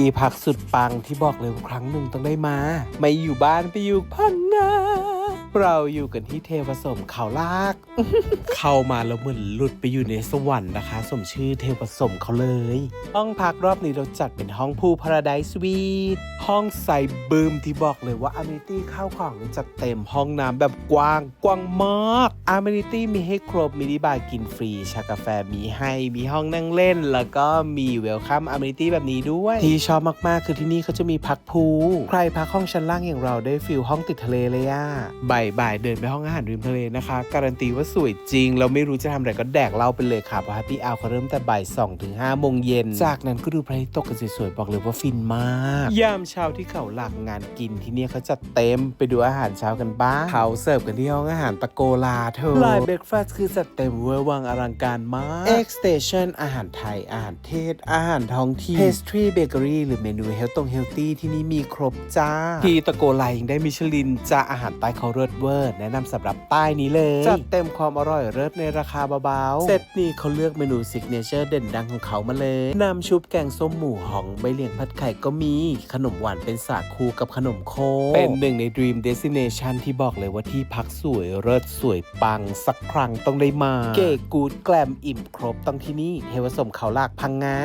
ที่พักสุดปังที่บอกเลยครั้งหนึ่งต้องได้มา ไม่อยู่บ้านไปอยู่พังงาเราอยู่กันที่เทวสมเขาลาก เข้ามาแล้วเหมือนหลุดไปอยู่ในสวรรค์นะคะ สมชื่อเทวสมเขาเลย ห้องพักรอบนี้เราจัดเป็นห้องพูพาราไดสวีท ห้องใส่บืมที่บอกเลยว่าอ m ม n i ตี้ข้าวของนี่จัดเต็มห้องน้ำแบบกว้างกว้างมากอ m ม n i ตี้มีให้ครบมินิบาร์กินฟรี ชากาแฟมีให้มีห้องนั่งเล่น แล้วก็มีเวลคัมอ m ม n i ตี้แบบนี้ด้วย ที่ชอบมากๆ คือที่นี่เขาจะมีพักพูใครพักห้องชั้นล่างอย่างเราได้ฟิลห้องติดทะเลเลยอะบ่ายๆเดินไปห้องอาหารริมทะเลนะคะ การันตีว่าสวยจริง เราไม่รู้จะทำอะไรก็แดกเหล้าไปเลยค่ะเพราะแฮปปี้อาวเขาเริ่มแต่บ่าย2ถึง5โมงเย็นจากนั้นก็ดูพระอาทิตย์ตกกันสวยๆบอกเลยว่าฟินมากยามเชาที่เขาหลักงานกินที่เนี่ยเขาจัดเต็มไปดูอาหารเช้ากันบ้างเขาเสิร์ฟกันที่ห้องอาหารตะโกลาเธอไลน์เบรกฟาสคือจัดเต็มเวอร์วังอลังการมาก X Station อาหารไทย อาหารเทศ อาหารท้องที่ Pastry Bakery หรือเมนูเฮลตงเฮลตี้ที่นี่มีครบจ้า ที่ตะโกลายังได้มิชลินจ้าอาหารใต้เขาเลิศเวอร์แนะนำสำหรับใต้นี้เลยจัดเต็มความอร่อยเลิศในราคาเบาๆเซตนี้เขาเลือกเมนูซิกเนเจอร์เด่นดังของเขามาเลยน้ำชุบแกงส้มหมูหองใบเหลียงผัดไข่ก็มีขนมหวานเป็นสาคูกับขนมโคกเป็นหนึ่งใน Dream Destination ที่บอกเลยว่าที่พักสวยเลิศสวยปังสักครั้งต้องได้มา เก๋กูดแกลมอิ่มครบต้องที่นี่เฮวสมเขาลากพังงา